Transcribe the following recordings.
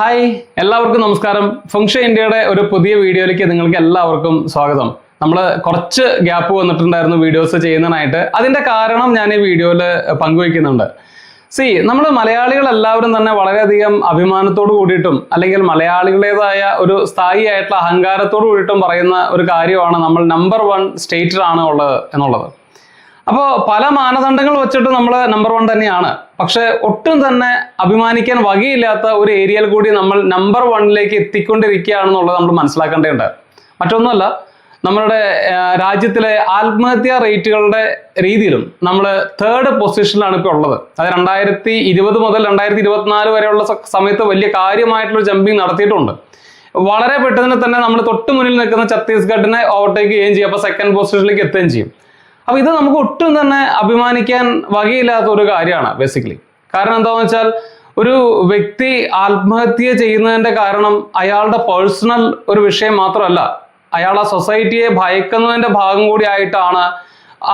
Hi എല്ലാവർക്കും നമസ്കാരം. Function ഇന്ത്യയുടെ ഒരു പുതിയ വീഡിയോയിലേക്ക് നിങ്ങൾക്ക് എല്ലാവർക്കും സ്വാഗതം. നമ്മൾ കുറച്ച് ഗ്യാപ്പ് വന്നിട്ടുണ്ടായിരുന്നു വീഡിയോസ് ചെയ്യുന്നതിനായിട്ട്. അതിന്റെ കാരണം ഞാൻ ഈ വീഡിയോയിൽ പങ്കുവയ്ക്കുന്നുണ്ട്. സി നമ്മൾ മലയാളികൾ എല്ലാവരും തന്നെ വളരെയധികം അഭിമാനത്തോട് കൂടിയിട്ടും അല്ലെങ്കിൽ മലയാളികളുടേതായ ഒരു സ്ഥായി ആയിട്ടുള്ള അഹങ്കാരത്തോട് കൂടിയിട്ടും പറയുന്ന ഒരു കാര്യമാണ് നമ്മൾ നമ്പർ വൺ സ്റ്റേറ്റിലാണ് ഉള്ളത് എന്നുള്ളത്. അപ്പോൾ പല മാനദണ്ഡങ്ങൾ വെച്ചിട്ട് നമ്മൾ നമ്പർ വൺ തന്നെയാണ്. പക്ഷെ ഒട്ടും തന്നെ അഭിമാനിക്കാൻ വകയില്ലാത്ത ഒരു ഏരിയയിൽ കൂടി നമ്മൾ നമ്പർ വണ്ണിലേക്ക് എത്തിക്കൊണ്ടിരിക്കുകയാണെന്നുള്ളത് നമ്മൾ മനസ്സിലാക്കേണ്ടതുണ്ട്. മറ്റൊന്നുമല്ല നമ്മളുടെ രാജ്യത്തിലെ ആത്മഹത്യാ റേറ്റുകളുടെ രീതിയിലും നമ്മൾ തേർഡ് പൊസിഷനിലാണ് ഇപ്പോൾ ഉള്ളത്. അത് രണ്ടായിരത്തി ഇരുപത് മുതൽ രണ്ടായിരത്തി ഇരുപത്തിനാല് വരെയുള്ള സമയത്ത് വലിയ കാര്യമായിട്ടുള്ള ജമ്പിങ് നടത്തിയിട്ടുണ്ട്. വളരെ പെട്ടെന്ന് തന്നെ നമ്മൾ തൊട്ട് മുന്നിൽ നിൽക്കുന്ന ഛത്തീസ്ഗഡിനെ ഓവർടേക്ക് ചെയ്യുകയും ചെയ്യും. അപ്പോൾ സെക്കൻഡ് പൊസിഷനിലേക്ക് എത്തുകയും ചെയ്യും. അപ്പൊ ഇത് നമുക്ക് ഒട്ടും തന്നെ അഭിമാനിക്കാൻ വകയില്ലാത്ത ഒരു കാര്യമാണ് ബേസിക്കലി കാരണം എന്താണെന്ന് വെച്ചാൽ ഒരു വ്യക്തി ആത്മഹത്യ ചെയ്യുന്നതിന്റെ കാരണം അയാളുടെ പേഴ്സണൽ ഒരു വിഷയം മാത്രമല്ല. അയാൾ ആ സൊസൈറ്റിയെ ഭയക്കുന്നതിന്റെ ഭാഗം കൂടി ആയിട്ടാണ്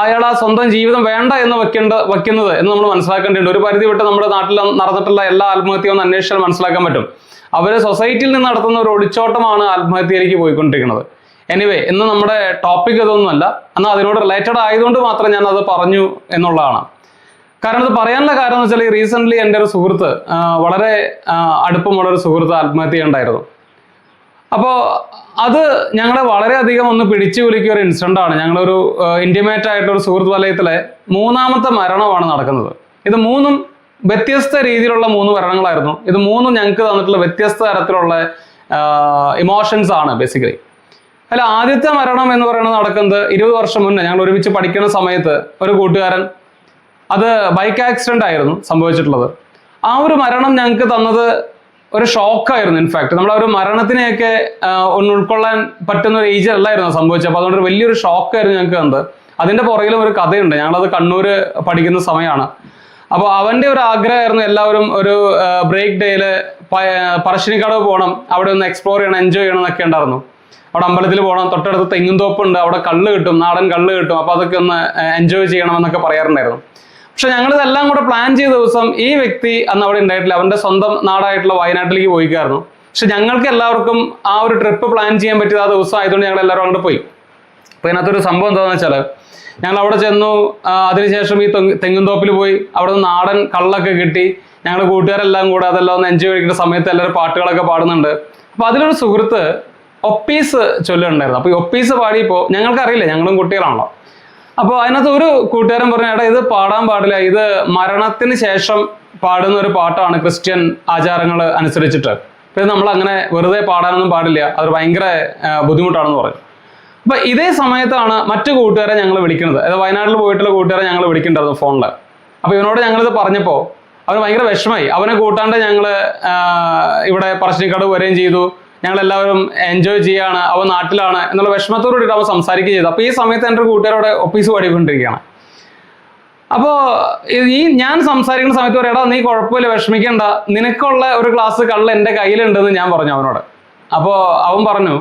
അയാൾ ആ സ്വന്തം ജീവിതം വേണ്ട എന്ന് വെക്കേണ്ട വെക്കുന്നത് എന്ന് നമ്മൾ മനസ്സിലാക്കേണ്ടതുണ്ട്. ഒരു പരിധി വിട്ട് നമ്മുടെ നാട്ടിൽ നടന്നിട്ടുള്ള എല്ലാ ആത്മഹത്യയും ഒന്ന് അന്വേഷിച്ചാൽ മനസ്സിലാക്കാൻ പറ്റും. അവർ സൊസൈറ്റിയിൽ നിന്ന് നടത്തുന്ന ഒരു ഒളിച്ചോട്ടമാണ് ആത്മഹത്യയിലേക്ക് പോയിക്കൊണ്ടിരിക്കുന്നത്. എനിവേ ഇന്ന് നമ്മുടെ ടോപ്പിക് ഇതൊന്നുമല്ല. എന്നാൽ അതിനോട് റിലേറ്റഡ് ആയതുകൊണ്ട് മാത്രം ഞാൻ അത് പറഞ്ഞു എന്നുള്ളതാണ്. കാരണം ഇത് പറയാനുള്ള കാരണം എന്ന് വെച്ചാൽ ഈ റീസെന്റ് എന്റെ ഒരു സുഹൃത്ത് വളരെ അടുപ്പമുള്ള ഒരു സുഹൃത്ത് ആത്മഹത്യ ഉണ്ടായിരുന്നു. അപ്പോൾ അത് ഞങ്ങളെ വളരെയധികം ഒന്ന് പിടിച്ചു കുലുക്കിയ ഒരു ഇൻസിഡന്റ് ആണ്. ഞങ്ങളൊരു ഇന്റിമേറ്റ് ആയിട്ടൊരു സുഹൃത്ത് വലയത്തിലെ മൂന്നാമത്തെ മരണമാണ് നടക്കുന്നത്. ഇത് മൂന്നും വ്യത്യസ്ത രീതിയിലുള്ള മൂന്ന് മരണങ്ങളായിരുന്നു. ഇത് മൂന്നും ഞങ്ങൾക്ക് തന്നിട്ടുള്ള വ്യത്യസ്ത തരത്തിലുള്ള ഇമോഷൻസ് ആണ് ബേസിക്കലി അല്ല ആദ്യത്തെ മരണം എന്ന് പറയുന്നത് നടക്കുന്നത് ഇരുപത് വർഷം മുന്നേ. ഞങ്ങൾ ഒരുമിച്ച് പഠിക്കുന്ന സമയത്ത് ഒരു കൂട്ടുകാരൻ അത് ബൈക്ക് ആക്സിഡന്റ് ആയിരുന്നു സംഭവിച്ചിട്ടുള്ളത്. ആ ഒരു മരണം ഞങ്ങൾക്ക് തന്നത് ഒരു ഷോക്കായിരുന്നു ഇൻഫാക്ട് നമ്മൾ ആ ഒരു മരണത്തിനെയൊക്കെ ഒന്ന് ഉൾക്കൊള്ളാൻ പറ്റുന്ന ഒരു ഏജ് അല്ലായിരുന്നു സംഭവിച്ചത്. അപ്പോൾ അതുകൊണ്ട് വലിയൊരു ഷോക്കായിരുന്നു ഞങ്ങൾക്ക് തന്നത്. അതിന്റെ പുറകിലും ഒരു കഥയുണ്ട്. ഞങ്ങളത് കണ്ണൂർ പഠിക്കുന്ന സമയമാണ്. അപ്പോൾ അവന്റെ ഒരു ആഗ്രഹമായിരുന്നു എല്ലാവരും ഒരു ബ്രേക്ക് ഡേയിൽ പറശ്ശിനിക്കടവ് പോകണം അവിടെ ഒന്ന് എക്സ്പ്ലോർ ചെയ്യണം എൻജോയ് ചെയ്യണം എന്നൊക്കെ ഉണ്ടായിരുന്നു. അവിടെ അമ്പലത്തിൽ പോകണം തൊട്ടടുത്ത് തെങ്ങുംതോപ്പുണ്ട് അവിടെ കള്ള് കിട്ടും നാടൻ കള്ള് കിട്ടും അപ്പോൾ അതൊക്കെ ഒന്ന് എൻജോയ് ചെയ്യണം എന്നൊക്കെ പറയാറുണ്ടായിരുന്നു. പക്ഷെ ഞങ്ങൾ ഇതെല്ലാം കൂടെ പ്ലാൻ ചെയ്ത ദിവസം ഈ വ്യക്തി അന്ന് അവിടെ ഉണ്ടായിട്ടില്ല. അവന്റെ സ്വന്തം നാടായിട്ടുള്ള വയനാട്ടിലേക്ക് പോയിക്കായിരുന്നു. പക്ഷെ ഞങ്ങൾക്ക് എല്ലാവർക്കും ആ ഒരു ട്രിപ്പ് പ്ലാൻ ചെയ്യാൻ പറ്റിയത് ആ ദിവസം ആയതുകൊണ്ട് ഞങ്ങൾ എല്ലാവരും അങ്ങോട്ട് പോയി. അപ്പൊ ഇതിനകത്തൊരു സംഭവം എന്താണെന്ന് വെച്ചാൽ ഞങ്ങൾ അവിടെ ചെന്നു അതിനുശേഷം ഈ തെങ്ങ് തെങ്ങുംതോപ്പിൽ പോയി അവിടെ നിന്ന് നാടൻ കള്ളൊക്കെ കിട്ടി. ഞങ്ങൾ കൂട്ടുകാരെല്ലാം കൂടെ അതെല്ലാം ഒന്ന് എൻജോയ് ചെയ്യുന്ന സമയത്ത് എല്ലാവരും പാട്ടുകളൊക്കെ പാടുന്നുണ്ട്. അപ്പോൾ അതിലൊരു സുഹൃത്ത് ഒപ്പീസ് ചൊല്ലുണ്ടായിരുന്നു അപ്പോൾ ഈ ഒപ്പീസ് പാടിയപ്പോൾ ഞങ്ങൾക്കറിയില്ല ഞങ്ങളും കുട്ടികളാണല്ലോ. അപ്പോൾ അതിനകത്ത് ഒരു കൂട്ടുകാരൻ പറഞ്ഞു എടാ ഇത് പാടാൻ പാടില്ല. ഇത് മരണത്തിന് ശേഷം പാടുന്ന ഒരു പാട്ടാണ് ക്രിസ്ത്യൻ ആചാരങ്ങൾ അനുസരിച്ചിട്ട്. അപ്പോൾ ഇത് നമ്മൾ അങ്ങനെ വെറുതെ പാടാനൊന്നും പാടില്ല. അത് ഭയങ്കര ബുദ്ധിമുട്ടാണെന്ന് പറഞ്ഞു. അപ്പോൾ ഇതേ സമയത്താണ് മറ്റു കൂട്ടുകാരെ ഞങ്ങൾ വിളിക്കുന്നത്. അതായത് വയനാട്ടിൽ പോയിട്ടുള്ള കൂട്ടുകാരെ ഞങ്ങൾ വിളിക്കണ്ടായിരുന്നു ഫോണിൽ അപ്പോൾ ഇവനോട് ഞങ്ങളിത് പറഞ്ഞപ്പോൾ അവന് ഭയങ്കര വിഷമായി അവനെ കൂട്ടാണ്ട് ഞങ്ങൾ ഇവിടെ പറശ്ശിനിക്കാട് വരികയും ചെയ്തു. ഞങ്ങൾ എല്ലാവരും എൻജോയ് ചെയ്യാണ് അവൻ നാട്ടിലാണ് എന്നുള്ള വിഷമത്തോടു കൂടിയിട്ട് അവൻ സംസാരിക്കുകയും ചെയ്തു. അപ്പൊ ഈ സമയത്ത് എന്റെ ഒരു കൂട്ടുകാരോടെ ഒഫീസ് പാടിക്കൊണ്ടിരിക്കുകയാണ് അപ്പോ ഈ ഞാൻ സംസാരിക്കുന്ന സമയത്ത് പറയാടാ നീ കുഴപ്പമില്ല വിഷമിക്കണ്ട. നിനക്കുള്ള ഒരു ക്ലാസ് കള്ള് എന്റെ കയ്യിലുണ്ടെന്ന് ഞാൻ പറഞ്ഞു അവനോട്. അപ്പോ അവൻ പറഞ്ഞു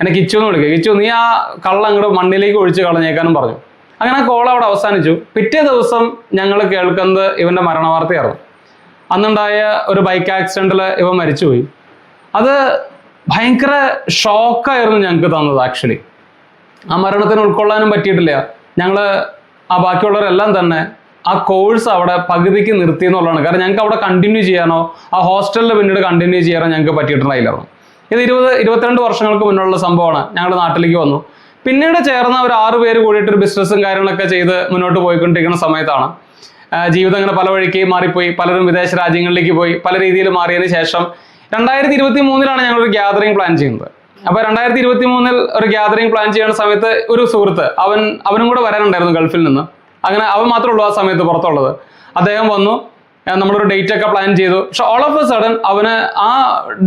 എന്നെ കിച്ചു എന്ന് വിളിക്കുക കിച്ചു നീ ആ കള്ള അങ്ങോട്ട് മണ്ണിലേക്ക് ഒഴിച്ച് കളഞ്ഞേക്കാനും പറഞ്ഞു. അങ്ങനെ ആ കോൾ അവിടെ അവസാനിച്ചു. പിറ്റേ ദിവസം ഞങ്ങൾ കേൾക്കുന്നത് ഇവന്റെ മരണവാർത്തയായിരുന്നു. അന്നുണ്ടായ ഒരു ബൈക്ക് ആക്സിഡന്റിൽ ഇവൻ മരിച്ചുപോയി. അത് ഭയങ്കര ഷോക്കായിരുന്നു ഞങ്ങൾക്ക് തന്നത് ആക്ച്വലി ആ മരണത്തിന് ഉൾക്കൊള്ളാനും പറ്റിയിട്ടില്ല. ഞങ്ങൾ ആ ബാക്കിയുള്ളവരെല്ലാം തന്നെ ആ കോഴ്സ് അവിടെ പകുതിക്ക് നിർത്തി എന്നുള്ളതാണ്. കാരണം ഞങ്ങൾക്ക് അവിടെ കണ്ടിന്യൂ ചെയ്യാനോ ആ ഹോസ്റ്റലിൽ പിന്നീട് കണ്ടിന്യൂ ചെയ്യാനോ ഞങ്ങൾക്ക് പറ്റിയിട്ടുണ്ടായില്ലായിരുന്നു. ഇത് ഇരുപത് ഇരുപത്തിരണ്ട് വർഷങ്ങൾക്ക് മുന്നുള്ള സംഭവമാണ്. ഞങ്ങളുടെ നാട്ടിലേക്ക് വന്നു. പിന്നീട് ചേർന്ന ഒരു ആറ് പേര് കൂടിയിട്ട് ഒരു ബിസിനസ്സും കാര്യങ്ങളൊക്കെ ചെയ്ത് മുന്നോട്ട് പോയിക്കൊണ്ടിരിക്കുന്ന സമയത്താണ്. ജീവിതം ഇങ്ങനെ പല വഴിക്ക് മാറിപ്പോയി. പലരും വിദേശ രാജ്യങ്ങളിലേക്ക് പോയി. പല രീതിയിൽ മാറിയതിന് ശേഷം രണ്ടായിരത്തി ഇരുപത്തി മൂന്നിലാണ് ഞങ്ങൾ ഒരു ഗ്യാതറിംഗ് പ്ലാൻ ചെയ്യുന്നത്. അപ്പൊ രണ്ടായിരത്തി ഇരുപത്തി മൂന്നിൽ ഒരു ഗ്യാതറിംഗ് പ്ലാൻ ചെയ്യുന്ന സമയത്ത് ഒരു സുഹൃത്ത് അവൻ അവനും കൂടെ വരാനുണ്ടായിരുന്നു ഗൾഫിൽ നിന്ന്. അങ്ങനെ അവൻ മാത്രമേ ഉള്ളൂ ആ സമയത്ത് പുറത്തുള്ളത്. അദ്ദേഹം വന്നു നമ്മളൊരു ഡേറ്റ് ഒക്കെ പ്ലാൻ ചെയ്തു. പക്ഷെ ഓൾ ഓഫ് എ സഡൻ അവന് ആ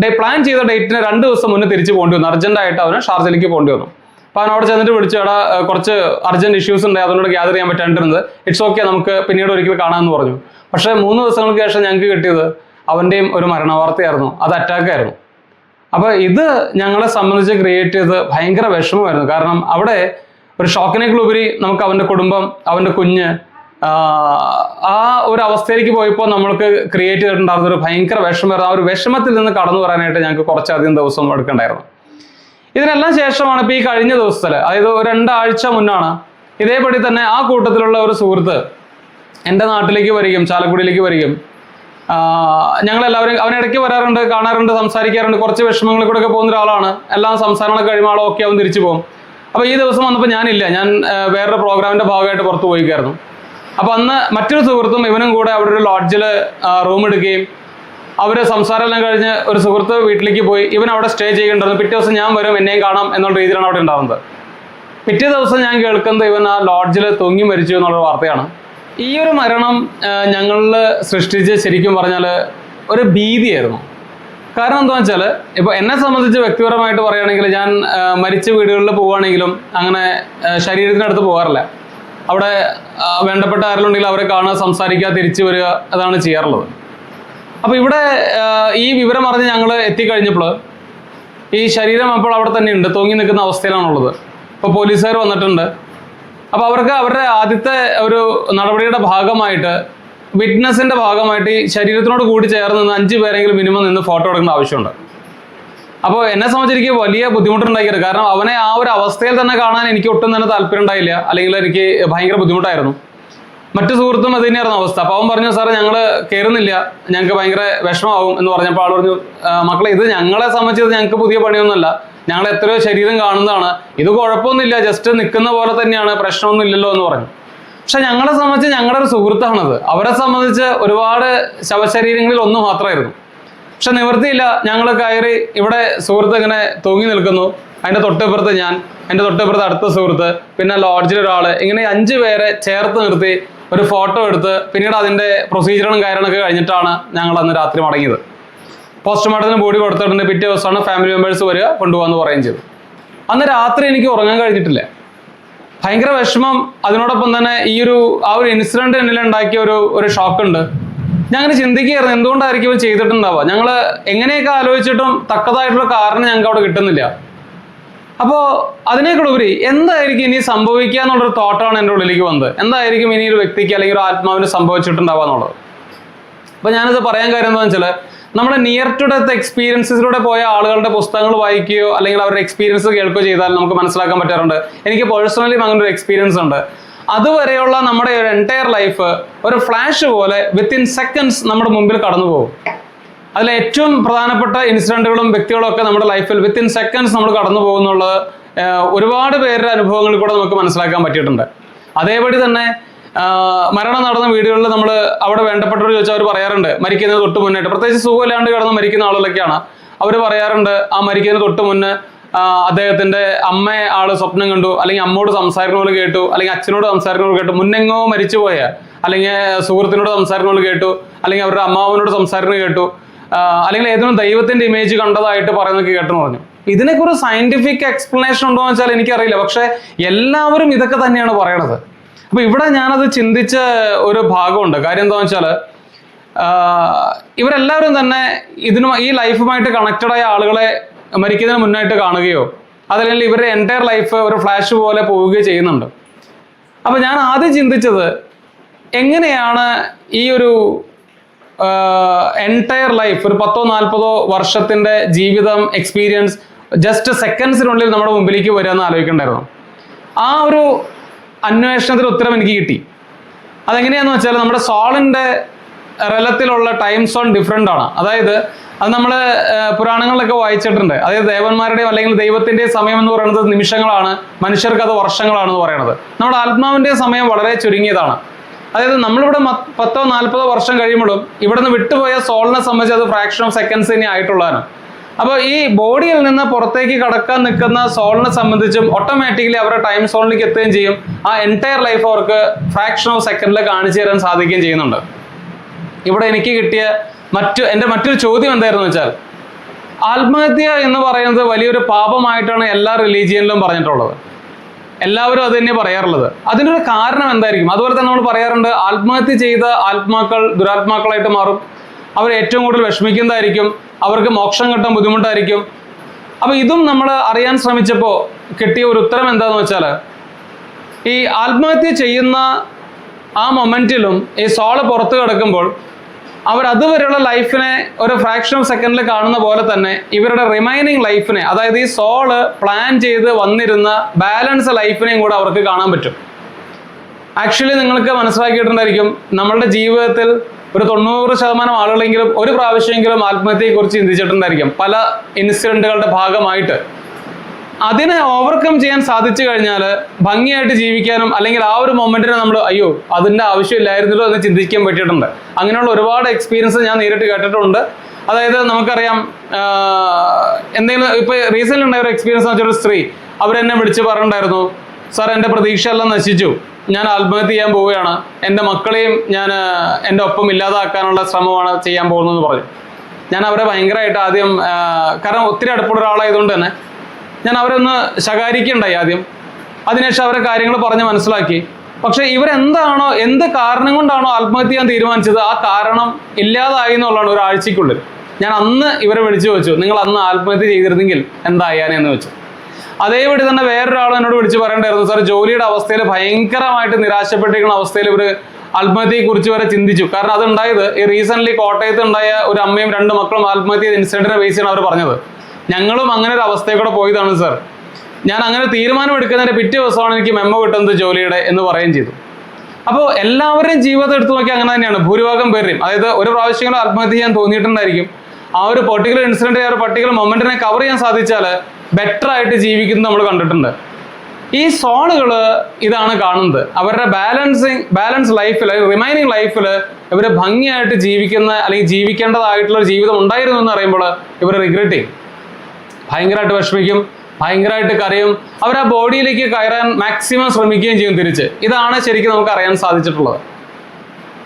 ഡേ പ്ലാൻ ചെയ്ത ഡേറ്റിന് രണ്ട് ദിവസം മുന്നേ തിരിച്ചു പോകേണ്ടി വന്നു. അർജന്റ് ആയിട്ട് അവന് ഷാർജയിലേക്ക് പോകേണ്ടി വന്നു. അപ്പൊ അവൻ അവിടെ ചെന്നിട്ട് വിളിച്ചു എടാ കുറച്ച് അർജന്റ് ഇഷ്യൂസ് ഉണ്ട്. അതുകൊണ്ട് ഗ്യാദർ ചെയ്യാൻ പറ്റാണ്ടിരുന്നത്. ഇറ്റ്സ് ഓക്കെ നമുക്ക് പിന്നീട് ഒരിക്കൽ കാണാമെന്ന് പറഞ്ഞു. പക്ഷെ മൂന്ന് ദിവസങ്ങൾക്ക് ശേഷം ഞങ്ങൾക്ക് കിട്ടിയത് അവന്റെയും ഒരു മരണവാർത്തയായിരുന്നു. അത് അറ്റാക്കായിരുന്നു അപ്പൊ ഇത് ഞങ്ങളെ സംബന്ധിച്ച് ക്രിയേറ്റ് ചെയ്ത് ഭയങ്കര വിഷമമായിരുന്നു. കാരണം അവിടെ ഒരു ഷോക്കിനേക്കുള്ളുപരി നമുക്ക് അവന്റെ കുടുംബം അവന്റെ കുഞ്ഞ് ആ ഒരു അവസ്ഥയിലേക്ക് പോയപ്പോൾ നമ്മൾക്ക് ക്രിയേറ്റ് ചെയ്തിട്ടുണ്ടായിരുന്ന ഒരു ഭയങ്കര വിഷമമായിരുന്നു. ആ ഒരു വിഷമത്തിൽ നിന്ന് കടന്നു വരാനായിട്ട് ഞങ്ങൾക്ക് കുറച്ചധികം ദിവസം എടുക്കണ്ടായിരുന്നു. ഇതിനെല്ലാം ശേഷമാണ് ഇപ്പോൾ ഈ കഴിഞ്ഞ ദിവസത്തിൽ അതായത് രണ്ടാഴ്ച മുന്നാണ് ഇതേപടി തന്നെ ആ കൂട്ടത്തിലുള്ള ഒരു സുഹൃത്ത് എന്റെ നാട്ടിലേക്ക് വരികയും ചാലക്കുടിയിലേക്ക് വരികയും ഞങ്ങളെല്ലാവരും അവനിടയ്ക്ക് വരാറുണ്ട് കാണാറുണ്ട് സംസാരിക്കാറുണ്ട്. കുറച്ച് വിഷമങ്ങളിൽ കൂടെ ഒക്കെ പോകുന്ന ഒരാളാണ്. എല്ലാം സംസാരങ്ങളൊക്കെ കഴിയുമ്പോൾ ആളൊക്കെ അവൻ തിരിച്ചു പോകും. അപ്പോൾ ഈ ദിവസം വന്നപ്പോൾ ഞാനില്ല. ഞാൻ വേറൊരു പ്രോഗ്രാമിന്റെ ഭാഗമായിട്ട് പുറത്തു പോയിക്കായിരുന്നു. അപ്പോൾ അന്ന് മറ്റൊരു സുഹൃത്തും ഇവനും കൂടെ അവിടെ ഒരു ലോഡ്ജിൽ റൂം എടുക്കുകയും അവർ സംസാരം എല്ലാം കഴിഞ്ഞ് ഒരു സുഹൃത്ത് വീട്ടിലേക്ക് പോയി. ഇവൻ അവിടെ സ്റ്റേ ചെയ്യേണ്ടിരുന്നു പിറ്റേ ദിവസം ഞാൻ വരും എന്നെയും കാണാം എന്നുള്ള രീതിയിലാണ് അവിടെ ഉണ്ടാകുന്നത് പിറ്റേ ദിവസം ഞാൻ കേൾക്കുന്നത് ഇവൻ ആ ലോഡ്ജിൽ തൂങ്ങി മരിച്ചു എന്നുള്ള വാർത്തയാണ്. ഈ ഒരു മരണം ഞങ്ങളിൽ സൃഷ്ടിച്ച് ശരിക്കും പറഞ്ഞാൽ ഒരു ഭീതിയായിരുന്നു. കാരണം എന്താ വെച്ചാൽ ഇപ്പോൾ എന്നെ സംബന്ധിച്ച് വ്യക്തിപരമായിട്ട് പറയുകയാണെങ്കിൽ ഞാൻ മരിച്ച വീടുകളിൽ പോവുകയാണെങ്കിലും അങ്ങനെ ശരീരത്തിനടുത്ത് പോകാറില്ല. അവിടെ വേണ്ടപ്പെട്ട ആരെങ്കിലും അവരെ കാണുക സംസാരിക്കുക തിരിച്ചു വരിക അതാണ് ചെയ്യാറുള്ളത്. അപ്പോൾ ഇവിടെ ഈ വിവരം അറിഞ്ഞ് ഞങ്ങൾ എത്തിക്കഴിഞ്ഞപ്പോൾ ഈ ശരീരം അപ്പോൾ അവിടെ തന്നെ ഉണ്ട് തൂങ്ങി നിൽക്കുന്ന അവസ്ഥയിലാണുള്ളത്. ഇപ്പോൾ പോലീസുകാർ വന്നിട്ടുണ്ട്. അപ്പോൾ അവർക്ക് അവരുടെ ആദ്യത്തെ ഒരു നടപടിയുടെ ഭാഗമായിട്ട് വിറ്റ്നസിന്റെ ഭാഗമായിട്ട് ഈ ശരീരത്തിനോട് കൂടി ചേർന്ന് നിന്ന് അഞ്ച് പേരെങ്കിലും മിനിമം നിന്ന് ഫോട്ടോ എടുക്കേണ്ട ആവശ്യമുണ്ട്. അപ്പോൾ എന്നെ സംബന്ധിച്ച് എനിക്ക് വലിയ ബുദ്ധിമുട്ടുണ്ടാക്കിയത് കാരണം അവനെ ആ ഒരു അവസ്ഥയിൽ തന്നെ കാണാൻ എനിക്ക് ഒട്ടും തന്നെ താല്പര്യം ഉണ്ടായില്ല. അല്ലെങ്കിൽ എനിക്ക് ഭയങ്കര ബുദ്ധിമുട്ടായിരുന്നു. മറ്റു സുഹൃത്തും അത് തന്നെയായിരുന്നു അവസ്ഥ. അപ്പോൾ അവൻ പറഞ്ഞു സാറേ ഞങ്ങൾ കയറുന്നില്ല ഞങ്ങൾക്ക് ഭയങ്കര വിഷമമാവും എന്ന് പറഞ്ഞപ്പോൾ ആൾ പറഞ്ഞു മക്കളെ ഇത് ഞങ്ങളെ സംബന്ധിച്ചത് ഞങ്ങൾക്ക് പുതിയ പണിയൊന്നുമല്ല. ഞങ്ങൾ എത്രയോ ശരീരം കാണുന്നതാണ്. ഇത് കുഴപ്പമൊന്നുമില്ല ജസ്റ്റ് നിൽക്കുന്ന പോലെ തന്നെയാണ് പ്രശ്നമൊന്നും ഇല്ലല്ലോ എന്ന് പറഞ്ഞു. പക്ഷെ ഞങ്ങളെ സംബന്ധിച്ച് ഞങ്ങളുടെ ഒരു സുഹൃത്താണത്. അവരെ സംബന്ധിച്ച് ഒരുപാട് ശവശരീരങ്ങളിൽ ഒന്ന് മാത്രമായിരുന്നു. പക്ഷെ നിവൃത്തിയില്ല ഞങ്ങൾ കയറി ഇവിടെ സുഹൃത്ത് ഇങ്ങനെ തൂങ്ങി നിൽക്കുന്നു. അതിന്റെ തൊട്ടിപ്പുറത്ത് ഞാൻ എന്റെ തൊട്ടിപ്പുറത്ത് അടുത്ത സുഹൃത്ത് പിന്നെ ലോഡ്ജിൽ ഒരാൾ ഇങ്ങനെ അഞ്ച് പേരെ ചേർത്ത് നിർത്തി ഒരു ഫോട്ടോ എടുത്ത് പിന്നീട് അതിന്റെ പ്രൊസീജിയറും കാര്യങ്ങളൊക്കെ കഴിഞ്ഞിട്ടാണ് ഞങ്ങൾ അന്ന് രാത്രി മടങ്ങിയത്. പോസ്റ്റ്മോർട്ടത്തിന് ബോഡി കൊടുത്തിട്ടുണ്ട്. പിറ്റേ ദിവസമാണ് ഫാമിലി മെമ്പേഴ്സ് വരിക കൊണ്ടുപോകാന്ന് പറയുകയും ചെയ്തു. അന്ന് രാത്രി എനിക്ക് ഉറങ്ങാൻ കഴിഞ്ഞിട്ടില്ല. ഭയങ്കര വിഷമം. അതിനോടൊപ്പം തന്നെ ഈ ഒരു ആ ഒരു ഇൻസിഡന്റ് എന്നിൽ ഉണ്ടാക്കിയ ഒരു ഒരു ഷോക്ക് ഉണ്ട്. ഞാൻ അങ്ങനെ ചിന്തിക്കുകയായിരുന്നു. എന്തുകൊണ്ടായിരിക്കും ഇവർ ചെയ്തിട്ടുണ്ടാവുക? ഞങ്ങൾ എങ്ങനെയൊക്കെ ആലോചിച്ചിട്ടും തക്കതായിട്ടുള്ള കാരണം ഞങ്ങൾക്ക് അവിടെ കിട്ടുന്നില്ല. അപ്പോൾ അതിനേക്കാൾ ഉപരി എന്തായിരിക്കും ഇനി സംഭവിക്കുക എന്നുള്ളൊരു തോട്ടാണ് എന്റെ ഉള്ളിലേക്ക് വന്നത്. എന്തായിരിക്കും ഇനി ഒരു വ്യക്തിക്ക് അല്ലെങ്കിൽ ഒരു ആത്മാവിന് സംഭവിച്ചിട്ടുണ്ടാവുക എന്നുള്ളത്? അപ്പൊ ഞാനിത് പറയാൻ കാര്യം എന്താണെന്ന് വെച്ചാൽ നമ്മുടെ നിയർ ടു ഡെത്ത് എക്സ്പീരിയൻസിലൂടെ പോയ ആളുകളുടെ പുസ്തകങ്ങൾ വായിക്കുകയോ അല്ലെങ്കിൽ അവരുടെ എക്സ്പീരിയൻസ് കേൾക്കുകയോ ചെയ്താൽ നമുക്ക് മനസ്സിലാക്കാൻ പറ്റാറുണ്ട്. എനിക്ക് പേഴ്സണലി അങ്ങനെ ഒരു എക്സ്പീരിയൻസ് ഉണ്ട്. അതുവരെയുള്ള നമ്മുടെ ഒരു എന്റയർ ലൈഫ് ഒരു ഫ്ലാഷ് പോലെ വിത്തിൻ സെക്കൻഡ്സ് നമ്മുടെ മുമ്പിൽ കടന്നു പോകും. അതിൽ ഏറ്റവും പ്രധാനപ്പെട്ട ഇൻസിഡന്റുകളും വ്യക്തികളും ഒക്കെ നമ്മുടെ ലൈഫിൽ വിത്തിൻ സെക്കൻഡ്സ് നമ്മൾ കടന്നു പോകുന്നുള്ളത് ഒരുപാട് പേരുടെ അനുഭവങ്ങളിൽ കൂടെ നമുക്ക് മനസ്സിലാക്കാൻ പറ്റിയിട്ടുണ്ട്. അതേപടി തന്നെ മരണം നടന്ന വീടുകളിൽ നമ്മൾ അവിടെ വേണ്ടപ്പെട്ടവർ ചോദിച്ചാൽ അവർ പറയാറുണ്ട് മരിക്കുന്നതിന് തൊട്ട് മുന്നായിട്ട് പ്രത്യേകിച്ച് സുഖമില്ലാണ്ട് കിടന്ന് മരിക്കുന്ന ആളുകളൊക്കെയാണ്. അവർ പറയാറുണ്ട് ആ മരിക്കുന്നതിന് തൊട്ട് മുന്നേ അദ്ദേഹത്തിന്റെ അമ്മയെ ആൾ സ്വപ്നം കണ്ടു അല്ലെങ്കിൽ അമ്മയോട് സംസാരിക്കുന്ന പോലെ കേട്ടു അല്ലെങ്കിൽ അച്ഛനോട് സംസാരിക്കുന്ന പോലെ കേട്ടു മുന്നെങ്ങോ മരിച്ചുപോയ അല്ലെങ്കിൽ സുഹൃത്തിനോട് സംസാരിക്കുന്ന പോലെ കേട്ടു അല്ലെങ്കിൽ അവരുടെ അമ്മാവനോട് സംസാരിക്കുന്നത് കേട്ടു അല്ലെങ്കിൽ ഏതെങ്കിലും ദൈവത്തിന്റെ ഇമേജ് കണ്ടതായിട്ട് പറയുന്നൊക്കെ കേട്ടെന്ന് പറഞ്ഞു. ഇതിനൊക്കെ ഒരു സയന്റിഫിക് എക്സ്പ്ലനേഷൻ ഉണ്ടോ എന്ന് വെച്ചാൽ എനിക്കറിയില്ല. പക്ഷെ എല്ലാവരും ഇതൊക്കെ തന്നെയാണ് പറയണത്. അപ്പൊ ഇവിടെ ഞാനത് ചിന്തിച്ച ഒരു ഭാഗമുണ്ട്. കാര്യം എന്താണെന്ന് വെച്ചാൽ ഇവരെല്ലാവരും തന്നെ ഇതിനു ഈ ലൈഫുമായിട്ട് കണക്റ്റഡ് ആയ ആളുകളെ മരിക്കുന്നതിന് മുന്നായിട്ട് കാണുകയോ അതല്ലെങ്കിൽ ഇവരുടെ എന്റയർ ലൈഫ് ഒരു ഫ്ലാഷ് പോലെ പോവുകയോ ചെയ്യുന്നുണ്ട്. അപ്പൊ ഞാൻ ആദ്യം ചിന്തിച്ചത് എങ്ങനെയാണ് ഈ ഒരു എന്റയർ ലൈഫ് ഒരു പത്തോ നാൽപ്പതോ വർഷത്തിന്റെ ജീവിതം എക്സ്പീരിയൻസ് ജസ്റ്റ് സെക്കൻഡ്സിനുള്ളിൽ നമ്മുടെ മുമ്പിലേക്ക് വരിക എന്ന് ആലോചിക്കണ്ടായിരുന്നു. ആ ഒരു അന്വേഷണത്തിന് ഉത്തരം എനിക്ക് കിട്ടി. അതെങ്ങനെയാന്ന് വെച്ചാൽ നമ്മുടെ സോളിന്റെ റലത്തിലുള്ള ടൈം സോൺ ഡിഫറെന്റ് ആണ്. അതായത് അത് നമ്മൾ പുരാണങ്ങളിലൊക്കെ വായിച്ചിട്ടുണ്ട്. അതായത് ദേവന്മാരുടെയും അല്ലെങ്കിൽ ദൈവത്തിന്റെയും സമയം എന്ന് പറയുന്നത് നിമിഷങ്ങളാണ് മനുഷ്യർക്ക് അത് വർഷങ്ങളാണെന്ന് പറയുന്നത് നമ്മുടെ ആത്മാവിന്റെ സമയം വളരെ ചുരുങ്ങിയതാണ്. അതായത് നമ്മളിവിടെ പത്തോ നാൽപ്പതോ വർഷം കഴിയുമ്പോഴും ഇവിടെ നിന്ന് വിട്ടുപോയ സോളിനെ സംബന്ധിച്ച് അത് ഫ്രാക്ഷൻ ഓഫ് സെക്കൻഡ്സ് തന്നെ ആയിട്ടുള്ളതാണ്. അപ്പോൾ ഈ ബോഡിയിൽ നിന്ന് പുറത്തേക്ക് കടക്കാൻ നിൽക്കുന്ന സോളിനെ സംബന്ധിച്ചും ഓട്ടോമാറ്റിക്കലി അവരുടെ ടൈം സോണിലേക്ക് എത്തുകയും ചെയ്യും. ആ എന്റയർ ലൈഫ് അവർക്ക് ഫ്രാക്ഷൻ ഓഫ് സെക്കൻഡിൽ കാണിച്ചു തരാൻ സാധിക്കുകയും ചെയ്യുന്നുണ്ട്. ഇവിടെ എനിക്ക് കിട്ടിയ മറ്റു എന്റെ മറ്റൊരു ചോദ്യം എന്തായിരുന്നു വെച്ചാൽ ആത്മഹത്യ എന്ന് പറയുന്നത് വലിയൊരു പാപമായിട്ടാണ് എല്ലാ റിലീജിയനിലും പറഞ്ഞിട്ടുള്ളത്. എല്ലാവരും അത് തന്നെ പറയാറുള്ളത്. അതിനൊരു കാരണം എന്തായിരിക്കും? അതുപോലെ തന്നെ നമ്മൾ പറയാറുണ്ട് ആത്മഹത്യ ചെയ്ത ആത്മാക്കൾ ദുരാത്മാക്കളായിട്ട് മാറും. അവർ ഏറ്റവും കൂടുതൽ വിഷമിക്കുന്നതായിരിക്കും അവർക്ക് മോക്ഷം കിട്ടാൻ ബുദ്ധിമുട്ടായിരിക്കും. അപ്പോൾ ഇതും നമ്മൾ അറിയാൻ ശ്രമിച്ചപ്പോൾ കിട്ടിയ ഒരു ഉത്തരം എന്താന്ന് വെച്ചാൽ ഈ ആത്മഹത്യ ചെയ്യുന്ന ആ മൊമെന്റിലും ഈ സോൾ പുറത്ത് കിടക്കുമ്പോൾ അവർ അതുവരെയുള്ള ലൈഫിനെ ഒരു ഫ്രാക്ഷൻ ഓഫ് സെക്കൻഡിൽ കാണുന്ന പോലെ തന്നെ ഇവരുടെ റിമൈനിങ് ലൈഫിനെ അതായത് ഈ സോൾ പ്ലാൻ ചെയ്ത് വന്നിരുന്ന ബാലൻസ് ലൈഫിനെയും കൂടെ അവർക്ക് കാണാൻ പറ്റും. ആക്ച്വലി നിങ്ങൾക്ക് മനസ്സിലാക്കിയിട്ടുണ്ടായിരിക്കും നമ്മളുടെ ജീവിതത്തിൽ ഒരു തൊണ്ണൂറ് ശതമാനം ആളുകളെങ്കിലും ഒരു പ്രാവശ്യമെങ്കിലും ആത്മഹത്യയെക്കുറിച്ച് ചിന്തിച്ചിട്ടുണ്ടായിരിക്കും പല ഇൻസിഡന്റുകളുടെ ഭാഗമായിട്ട്. അതിനെ ഓവർകം ചെയ്യാൻ സാധിച്ചു കഴിഞ്ഞാൽ ഭംഗിയായിട്ട് ജീവിക്കാനും അല്ലെങ്കിൽ ആ ഒരു മൊമെന്റിനെ നമ്മൾ അയ്യോ അതിന്റെ ആവശ്യമില്ലായിരുന്നല്ലോ എന്ന് ചിന്തിക്കാൻ പറ്റിയിട്ടുണ്ട്. അങ്ങനെയുള്ള ഒരുപാട് എക്സ്പീരിയൻസ് ഞാൻ നേരിട്ട് കേട്ടിട്ടുണ്ട്. അതായത് നമുക്കറിയാം എന്തെങ്കിലും ഇപ്പൊ റീസെന്റ് ഉണ്ടായ ഒരു എക്സ്പീരിയൻസ് എന്ന് വെച്ചാൽ ഒരു സ്ത്രീ അവരെന്നെ വിളിച്ച് പറഞ്ഞിട്ടുണ്ടായിരുന്നു സാർ എന്റെ പ്രതീക്ഷ എല്ലാം നശിച്ചു. ഞാൻ ആത്മഹത്യ ചെയ്യാൻ പോവുകയാണ്. എന്റെ മക്കളെയും ഞാൻ എന്റെ ഒപ്പം ഇല്ലാതാക്കാനുള്ള ശ്രമമാണ് ചെയ്യാൻ പോകുന്നതെന്ന് പറഞ്ഞു. ഞാൻ അവരെ ഭയങ്കരമായിട്ട് ആദ്യം കാരണം ഒത്തിരി അടുപ്പുള്ള ഒരാളായതുകൊണ്ട് തന്നെ ഞാൻ അവരൊന്ന് ശകാരിക്കുണ്ടായി ആദ്യം. അതിനുശേഷം അവരെ കാര്യങ്ങൾ പറഞ്ഞ് മനസ്സിലാക്കി. പക്ഷെ ഇവരെന്താണോ എന്ത് കാരണം കൊണ്ടാണോ ആത്മഹത്യ ചെയ്യാൻ തീരുമാനിച്ചത്? ആ കാരണം ഇല്ലാതായി എന്നുള്ളതാണ് ഒരാഴ്ചക്കുള്ളിൽ ഞാൻ അന്ന് ഇവരെ വിളിച്ചു വെച്ചു നിങ്ങൾ അന്ന് ആത്മഹത്യ ചെയ്തിരുന്നെങ്കിൽ എന്തായാനെന്ന് വെച്ചു അതേപടി തന്നെ വേറൊരാൾ എന്നോട് വിളിച്ച് പറയണ്ടായിരുന്നു. സാർ ജോലിയുടെ അവസ്ഥയിൽ ഭയങ്കരമായിട്ട് നിരാശപ്പെട്ടിരിക്കുന്ന അവസ്ഥയിൽ ഇവർ ആത്മഹത്യയെ കുറിച്ച് വരെ ചിന്തിച്ചു. കാരണം അത് ഉണ്ടായത് ഈ റീസെന്റ് കോട്ടയത്ത് ഉണ്ടായ ഒരു അമ്മയും രണ്ട് മക്കളും ആത്മഹത്യ ഇൻസിഡന്റിനെ ബേസ് ചെയ്യാണ് അവർ പറഞ്ഞത്. ഞങ്ങളും അങ്ങനെ ഒരു അവസ്ഥയിൽ കൂടെ പോയതാണ് സാർ ഞാൻ അങ്ങനെ തീരുമാനം എടുക്കുന്നതിന്റെ പിറ്റേ ദിവസമാണ് എനിക്ക് മെമ്മോ കിട്ടുന്നത് ജോലിയുടെ എന്ന് പറയുകയും ചെയ്തു. അപ്പോൾ എല്ലാവരുടെയും ജീവിതം എടുത്തു നോക്കി അങ്ങനെ തന്നെയാണ്. ഭൂരിഭാഗം പേരുടെയും. അതായത് ഒരു പ്രാവശ്യങ്ങളും ആത്മഹത്യ ചെയ്യാൻ തോന്നിയിട്ടുണ്ടായിരിക്കും. ആ ഒരു പർട്ടിക്കുലർ ഇൻസിഡന്റ് ആ ഒരു പർട്ടിക്കുലർ മൊമെന്റിനെ കവർ ചെയ്യാൻ സാധിച്ചാൽ ബെറ്റർ ആയിട്ട് ജീവിക്കുന്നത് നമ്മൾ കണ്ടിട്ടുണ്ട്. ഈ സോണുകൾ ഇതാണ് കാണുന്നത്. അവരുടെ ബാലൻസിങ് ബാലൻസ് ലൈഫിൽ റിമൈനിങ് ലൈഫിൽ ഇവർ ഭംഗിയായിട്ട് ജീവിക്കുന്ന അല്ലെങ്കിൽ ജീവിക്കേണ്ടതായിട്ടുള്ള ജീവിതം ഉണ്ടായിരുന്നു എന്ന് പറയുമ്പോൾ ഇവർ റിഗ്രറ്റ് ചെയ്യും. ഭയങ്കരമായിട്ട് വിഷമിക്കും ഭയങ്കരമായിട്ട് കരയും. അവർ ആ ബോഡിയിലേക്ക് കയറാൻ മാക്സിമം ശ്രമിക്കുകയും ചെയ്യും തിരിച്ച്. ഇതാണ് ശരിക്കും നമുക്ക് അറിയാൻ സാധിച്ചിട്ടുള്ളത്.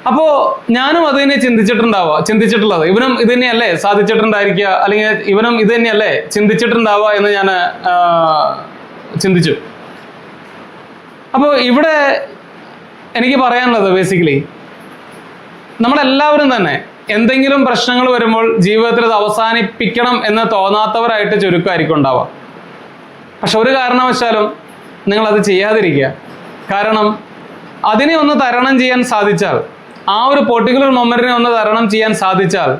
അപ്പോ ഞാനും അത് തന്നെ ചിന്തിച്ചിട്ടുണ്ടാവുക. ചിന്തിച്ചിട്ടുള്ളത്. ഇവനും ഇത് തന്നെയല്ലേ? സാധിച്ചിട്ടുണ്ടായിരിക്കുക. അല്ലെങ്കിൽ ഇവനും ഇത് തന്നെയല്ലേ? ചിന്തിച്ചിട്ടുണ്ടാവുക എന്ന് ഞാൻ ചിന്തിച്ചു. അപ്പോൾ ഇവിടെ എനിക്ക് പറയാനുള്ളത് ബേസിക്കലി നമ്മളെല്ലാവരും തന്നെ എന്തെങ്കിലും പ്രശ്നങ്ങൾ വരുമ്പോൾ ജീവിതത്തിൽ അത് അവസാനിപ്പിക്കണം എന്ന് തോന്നാത്തവരായിട്ട് ചുരുക്കമായിരിക്കും ഉണ്ടാവുക. പക്ഷെ ഒരു കാരണവശാലും നിങ്ങളത് ചെയ്യാതിരിക്കുക. കാരണം അതിനെ ഒന്ന് തരണം ചെയ്യാൻ സാധിച്ചാൽ ആ ഒരു പെർട്ടിക്കുലർ മൊമെന്റിനെ ഒന്ന് തരണം ചെയ്യാൻ സാധിച്ചാൽ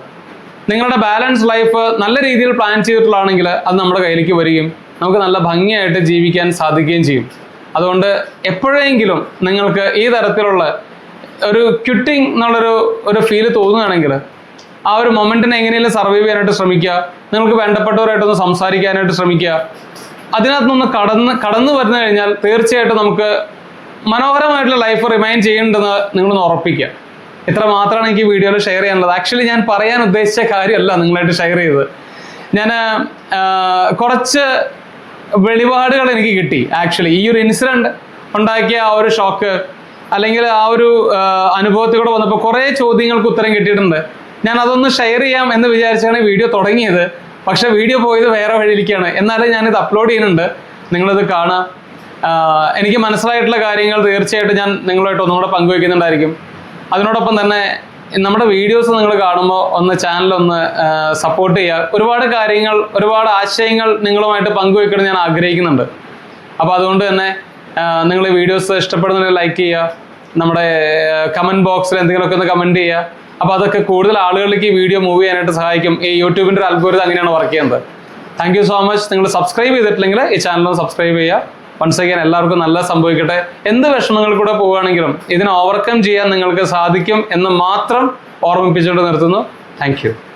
നിങ്ങളുടെ ബാലൻസ് ലൈഫ് നല്ല രീതിയിൽ പ്ലാൻ ചെയ്തിട്ടുള്ളതാണെങ്കിൽ അത് നമ്മുടെ കയ്യിലേക്ക് വരികയും നമുക്ക് നല്ല ഭംഗിയായിട്ട് ജീവിക്കാൻ സാധിക്കുകയും ചെയ്യും. അതുകൊണ്ട് എപ്പോഴെങ്കിലും നിങ്ങൾക്ക് ഈ തരത്തിലുള്ള ഒരു ക്വിറ്റിംഗ് എന്നുള്ളൊരു ഒരു ഫീൽ തോന്നുകയാണെങ്കിൽ ആ ഒരു മൊമെന്റിനെ എങ്ങനെയെങ്കിലും സർവൈവ് ചെയ്യാനായിട്ട് ശ്രമിക്കുക. നിങ്ങൾക്ക് വേണ്ടപ്പെട്ടവരായിട്ടൊന്ന് സംസാരിക്കാനായിട്ട് ശ്രമിക്കുക. അതിനകത്തുനിന്ന് കടന്ന് കടന്നു വരുന്നു കഴിഞ്ഞാൽ തീർച്ചയായിട്ടും നമുക്ക് മനോഹരമായിട്ടുള്ള ലൈഫ് റിമൈൻ ചെയ്യേണ്ടതെന്ന് നിങ്ങളൊന്ന് ഉറപ്പിക്കുക. ഇത്ര മാത്രമാണ് എനിക്ക് വീഡിയോയിൽ ഷെയർ ചെയ്യാനുള്ളത്. ആക്ച്വലി ഞാൻ പറയാൻ ഉദ്ദേശിച്ച കാര്യമല്ല നിങ്ങളായിട്ട് ഷെയർ ചെയ്തത്. ഞാൻ കുറച്ച് വെളിപാടുകൾ എനിക്ക് കിട്ടി ആക്ച്വലി ഈ ഒരു ഇൻസിഡന്റ് ഉണ്ടാക്കിയ ആ ഒരു ഷോക്ക് അല്ലെങ്കിൽ ആ ഒരു അനുഭവത്തിലൂടെ വന്നപ്പോൾ കുറേ ചോദ്യങ്ങൾക്ക് ഉത്തരം കിട്ടിയിട്ടുണ്ട്. ഞാൻ അതൊന്ന് ഷെയർ ചെയ്യാം എന്ന് വിചാരിച്ചാണ് വീഡിയോ തുടങ്ങിയത്. പക്ഷെ വീഡിയോ പോയത് വേറെ വഴിയിലേക്കാണ്. എന്നാലും ഞാനിത് അപ്ലോഡ് ചെയ്യുന്നുണ്ട്. നിങ്ങളിത് കാണുക. എനിക്ക് മനസ്സിലായിട്ടുള്ള കാര്യങ്ങൾ തീർച്ചയായിട്ടും ഞാൻ നിങ്ങളുമായിട്ട് ഒന്നുകൂടെ പങ്കുവയ്ക്കുന്നുണ്ടായിരിക്കും അതിനോടൊപ്പം തന്നെ നമ്മുടെ വീഡിയോസ് നിങ്ങൾ കാണുമ്പോൾ ഒന്ന് ചാനൽ ഒന്ന് സപ്പോർട്ട് ചെയ്യുക. ഒരുപാട് കാര്യങ്ങൾ ഒരുപാട് ആശയങ്ങൾ നിങ്ങളുമായിട്ട് പങ്കുവെക്കണം ഞാൻ ആഗ്രഹിക്കുന്നുണ്ട്. അപ്പോൾ അതുകൊണ്ട് തന്നെ നിങ്ങൾ വീഡിയോസ് ഇഷ്ടപ്പെടുന്നുണ്ടെങ്കിൽ ലൈക്ക് ചെയ്യുക. നമ്മുടെ കമന്റ് ബോക്സിൽ എന്തെങ്കിലുമൊക്കെ ഒന്ന് കമന്റ് ചെയ്യുക. അപ്പോൾ അതൊക്കെ കൂടുതൽ ആളുകളിലേക്ക് ഈ വീഡിയോ മൂവ് ചെയ്യാനായിട്ട് സഹായിക്കും. ഈ യൂട്യൂബിന്റെ ഒരു അൽഗോരിതം അങ്ങനെയാണ് വർക്ക് ചെയ്യുന്നത്. താങ്ക് സോ മച്ച് നിങ്ങൾ സബ്സ്ക്രൈബ് ചെയ്തിട്ടില്ലെങ്കിൽ ഈ ചാനൽ സബ്സ്ക്രൈബ് ചെയ്യുക. വൺസ് അഗൈൻ എല്ലാവർക്കും നല്ല സംഭവിക്കട്ടെ. എന്ത് വിഷമങ്ങൾ കൂടെ പോവുകയാണെങ്കിലും ഇതിനെ ഓവർകം ചെയ്യാൻ നിങ്ങൾക്ക് സാധിക്കും എന്ന് മാത്രം ഓർമ്മിപ്പിച്ചുകൊണ്ട് നിർത്തുന്നു. താങ്ക്